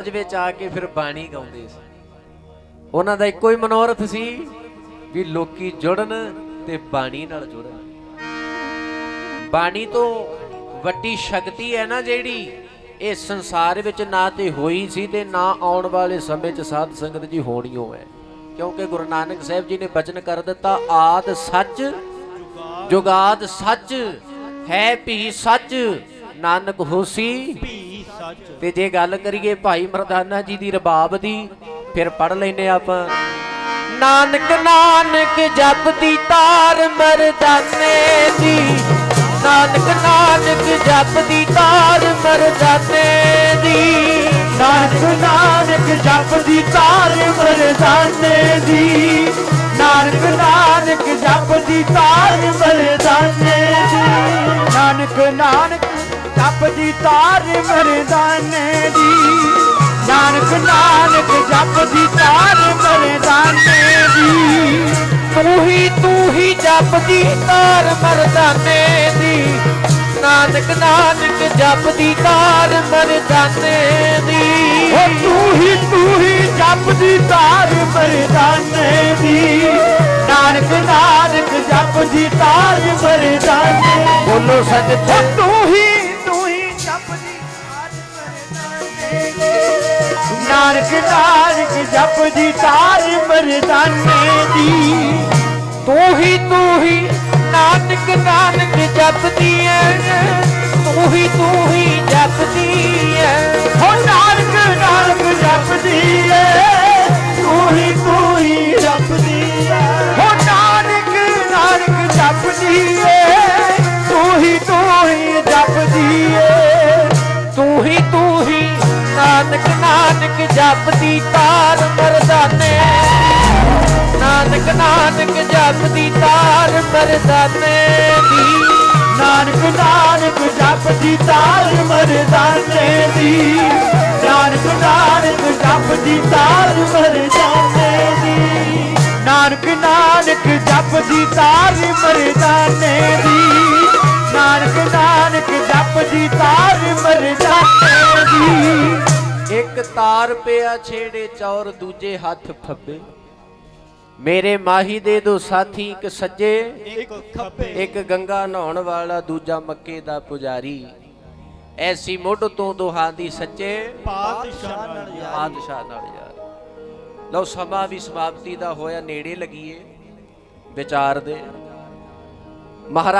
ਸਮਾਜ ਵਿੱਚ ਆ ਕੇ ਫਿਰ ਬਾਣੀ ਗਾਉਂਦੇ ਸੀ। ਉਹਨਾਂ ਦਾ ਇੱਕੋ ਹੀ ਮਨੋਰਥ ਸੀ ਵੀ ਲੋਕੀ ਜੁੜਨ ਤੇ ਬਾਣੀ ਨਾਲ ਜੁੜਨ। ਬਾਣੀ ਤੋਂ ਵੱਡੀ ਸ਼ਕਤੀ ਹੈ ਨਾ ਜਿਹੜੀ, ਇਹ ਸੰਸਾਰ ਵਿੱਚ ਨਾ ਤੇ ਹੋਈ ਸੀ ਤੇ ਨਾ ਆਉਣ ਵਾਲੇ ਸਮੇਂ 'ਚ ਸਾਧ ਸੰਗਤ ਜੀ ਹੋਣੀ ਹੈ। ਕਿਉਂਕਿ ਗੁਰੂ ਨਾਨਕ ਸਾਹਿਬ ਜੀ ਨੇ ਬਚਨ ਕਰ ਦਿੱਤਾ, ਆਦ ਸੱਚ, ਜੁਗਾਦ ਸੱਚ, ਹੈ ਵੀ ਸੱਚ, ਨਾਨਕ ਹੋਸੀ ਭੀ ਤੇ ਜੇ ਗੱਲ ਕਰੀਏ ਭਾਈ ਮਰਦਾਨਾ ਜੀ ਦੀ ਰਬਾਬ ਦੀ, ਫਿਰ ਪੜ ਲੈਨੇ ਆਪਾਂ। ਨਾਨਕ ਨਾਨਕ ਜਪਦੀ ਤਾਰ ਮਰਦਾਨੇ ਦੀ। ਨਾਨਕ ਨਾਨਕ ਜਪਦੀ ਤਾਰ ਮਰਦਾਨੇ ਦੀ। ਨਾਨਕ ਨਾਨਕ ਜਪਦੀ ਤਾਰ ਮਰਦਾਨੇ ਦੀ। ਨਾਨਕ ਨਾਨਕ ਜਪਦੀ ਤਾਰ ਮਰਦਾਨੇ ਦੀ। ਨਾਨਕ ਨਾਨਕ ਜਪਦੀ ਤਾਰ ਮਰਦਾਨੇ ਦੀ। ਨਾਨਕ ਨਾਨਕ ਜਪਦੀ ਤਾਰ ਮਰਦਾਨੇ ਦੀ। ਤੂੰ ਹੀ ਤੂੰ ਹੀ ਜਪਦੀ ਤਾਰ ਮਰਦਾਨੇ ਦੀ। ਨਾਨਕ ਨਾਨਕ ਜਪਦੀ ਤਾਰ ਮਰਦਾਨੇ ਦੀ। ਓ ਤੂੰ ਹੀ ਤੂੰ ਹੀ ਜਪਦੀ ਤਾਰ ਮਰਦਾਨੇ ਦੀ। ਨਾਨਕ ਨਾਨਕ ਜਪਦੀ ਤਾਰ ਮਰਦਾਨੇ ਬੋਲੋ ਸੱਚ। ਓ ਤੂੰ ਹੀ ਨਾਨਕ ਨਾਨਕ ਜਪਦੀ ਤਾਰ ਮਰਦਾਨੇ ਦੀ। ਤੂੰ ਹੀ ਤੂੰ ਹੀ ਨਾਨਕ ਨਾਨਕ ਨਾਨਕ ਜਪਦੀ ਤਾਰ ਮਰਦਾਨੇ। ਨਾਨਕ ਨਾਨਕ ਜਪਦੀ ਤਾਰ ਮਰਦਾਨੇ। ਦੀ ਨਾਨਕ ਨਾਨਕ ਜਪਦੀ ਤਾਰ ਮਰਦਾਨੇ ਦੀ। ਨਾਨਕ ਨਾਨਕ ਜਪਦੀ ਤਾਰ ਮਰਦਾਨੇ ਦੀ। ਨਾਨਕ ਨਾਨਕ ਜਪਦੀ ਤਾਰ ਮਰਦਾਨੇ ਦੀ। ਨਾਨਕ ਨਾਨਕ ਜਪਦੀ ਤਾਰ ਮਰਦਾਨੇ ਦੀ। ਇੱਕ ਤਾਰ ਪਿਆ ਛੇੜੇ ਚੌਰ ਦੂਜੇ ਹੱਥ ਫੱਬੇ ਮੇਰੇ ਮਾਹੀ ਦੇ ਦੋ ਸਾਥੀ ਇੱਕ ਸੱਜੇ ਇੱਕ ਖੱਬੇ। ਇੱਕ ਗੰਗਾ ਨਹਾਉਣ ਵਾਲਾ ਦੂਜਾ ਮੱਕੇ ਦਾ ਪੁਜਾਰੀ। ਐਸੀ ਮੁੱਢ ਤੋਂ ਦੋਹਾਂ ਦੀ ਸੱਚੇ। ਪਾਤਸ਼ਾਹ ਨਾਲ ਯਾਰੀ ਬਾਦਸ਼ਾਹ ਨਾਲ ਯਾਰ ਲਓ ਸਮਾਂ ਵੀ ਸਮਾਪਤੀ ਦਾ ਹੋਇਆ ਨੇੜੇ ਲੱਗੀਏ। ਵਿਚਾਰ ਦੇ ਮਹਾਰਾਜ